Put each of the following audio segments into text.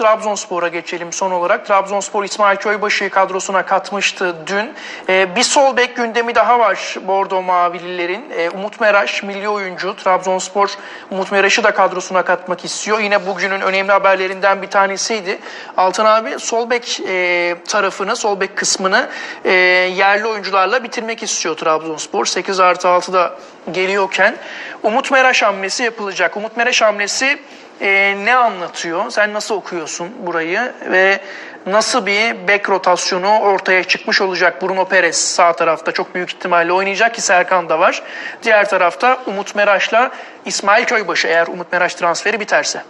Trabzonspor'a geçelim son olarak. Trabzonspor İsmail Köybaşı'yı kadrosuna katmıştı dün. Ee, bir sol bek gündemi daha var Bordo Mavililerin. Ee, Umut Meraş milli oyuncu. Trabzonspor Umut Meraş'ı da kadrosuna katmak istiyor. Yine bugünün önemli haberlerinden bir tanesiydi. Altan abi sol bek e, tarafını, sol bek kısmını e, yerli oyuncularla bitirmek istiyor Trabzonspor. 8 artı 6'da geliyorken Umut Meraş hamlesi yapılacak. Umut Meraş hamlesi e, ne anlatıyor? Sen nasıl okuyorsun burayı ve nasıl bir bek rotasyonu ortaya çıkmış olacak? Bruno Perez sağ tarafta çok büyük ihtimalle oynayacak ki Serkan da var. Diğer tarafta Umut Meraş'la İsmail Köybaşı eğer Umut Meraş transferi biterse.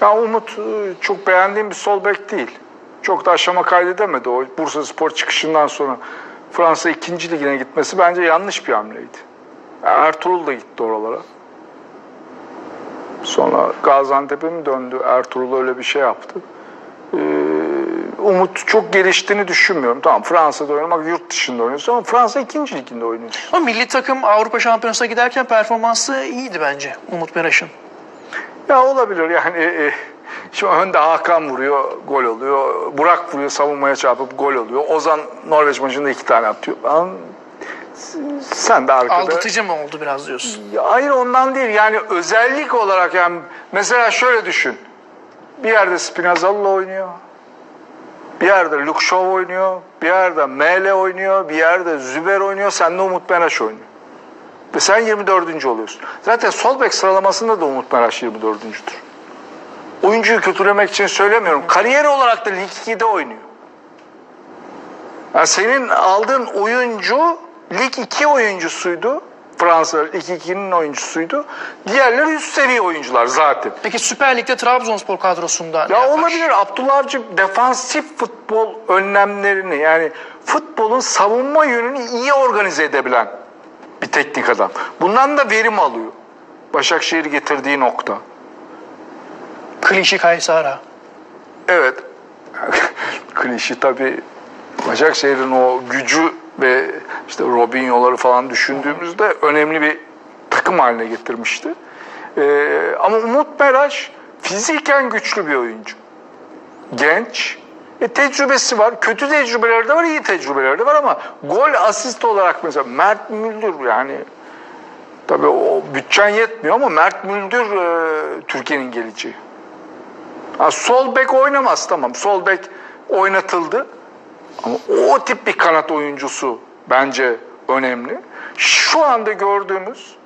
Ya Umut e, çok beğendiğim bir sol bek değil. Çok da aşama kaydedemedi o Bursa Spor çıkışından sonra. Fransa 2. ligine gitmesi bence yanlış bir hamleydi. Ertuğrul da gitti oralara. Sonra Gaziantep'e mi döndü? Ertuğrul öyle bir şey yaptı. Ee, Umut çok geliştiğini düşünmüyorum. Tamam Fransa'da oynamak yurt dışında oynuyorsun ama Fransa 2. liginde oynuyorsun. Ama milli takım Avrupa Şampiyonası'na giderken performansı iyiydi bence Umut Meraş'ın. Ya olabilir yani. E, şu önde Hakan vuruyor, gol oluyor. Burak vuruyor, savunmaya çarpıp gol oluyor. Ozan Norveç maçında iki tane atıyor. Ben, sen de arkada. Aldatıcı mı oldu biraz diyorsun? Hayır ondan değil. Yani özellik olarak yani mesela şöyle düşün. Bir yerde Spinazzola oynuyor. Bir yerde Luke Shaw oynuyor. Bir yerde Mele oynuyor. Bir yerde Züber oynuyor. Sen de Umut Meraş oynuyor. Ve sen 24. oluyorsun. Zaten sol bek sıralamasında da Umut Meraş 24.'dür. Oyuncuyu kötülemek için söylemiyorum. Kariyer olarak da Lig 2'de oynuyor. Yani senin aldığın oyuncu Lig 2 oyuncusuydu. Fransa Lig 2'nin oyuncusuydu. Diğerleri üst seviye oyuncular zaten. Peki Süper Lig'de Trabzonspor kadrosunda ne Ya yapar? olabilir Abdullah Avcı defansif futbol önlemlerini yani futbolun savunma yönünü iyi organize edebilen bir teknik adam. Bundan da verim alıyor. Başakşehir getirdiği nokta. Klişi Kaysara. Evet. Klişi tabii Başakşehir'in o gücü ve işte Robinho'ları falan düşündüğümüzde önemli bir takım haline getirmişti. Ee, ama Umut Meraş fiziken güçlü bir oyuncu. Genç. E, tecrübesi var. Kötü tecrübeleri de var, iyi tecrübeleri de var ama gol asist olarak mesela Mert Müldür yani tabii o bütçen yetmiyor ama Mert Müldür e, Türkiye'nin geleceği. Ha, sol bek oynamaz tamam. Sol bek oynatıldı. Ama o tip bir kanat oyuncusu bence önemli. Şu anda gördüğümüz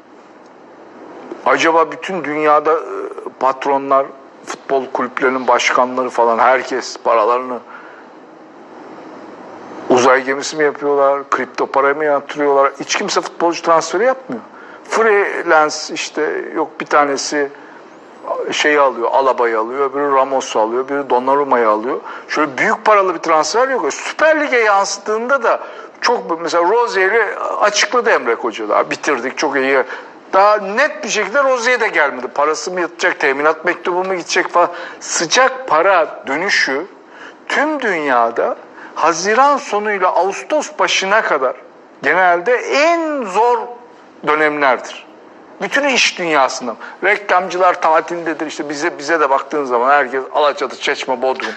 acaba bütün dünyada e, patronlar, futbol kulüplerinin başkanları falan herkes paralarını uzay gemisi mi yapıyorlar, kripto para mı yatırıyorlar? Hiç kimse futbolcu transferi yapmıyor. Freelance işte yok bir tanesi şeyi alıyor, Alaba'yı alıyor, öbürü Ramos'u alıyor, biri Donnarumma'yı alıyor. Şöyle büyük paralı bir transfer yok. Süper Lig'e yansıdığında da çok mesela Rozier'i açıkladı Emre Koca da bitirdik çok iyi. Daha net bir şekilde Rozier de gelmedi. Parası mı yatacak, teminat mektubu mu gidecek falan. Sıcak para dönüşü tüm dünyada Haziran sonuyla Ağustos başına kadar genelde en zor dönemlerdir. Bütün iş dünyasında. Reklamcılar tatildedir. İşte bize bize de baktığın zaman herkes Alaçatı, Çeşme, Bodrum,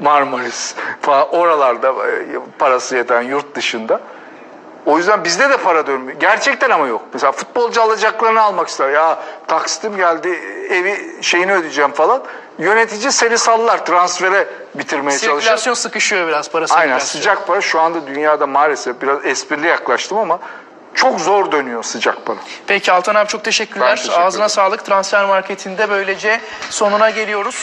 Marmaris falan oralarda e, parası yeten yurt dışında. O yüzden bizde de para dönmüyor. Gerçekten ama yok. Mesela futbolcu alacaklarını almak ister. Ya taksitim geldi evi şeyini ödeyeceğim falan. Yönetici seni sallar transfere bitirmeye çalışır. Sirkülasyon sıkışıyor biraz para Aynen sıcak para şu anda dünyada maalesef biraz esprili yaklaştım ama çok zor dönüyor sıcak para. Peki Altan abi çok teşekkürler. Ben teşekkür Ağzına sağlık. Transfer marketinde böylece sonuna geliyoruz.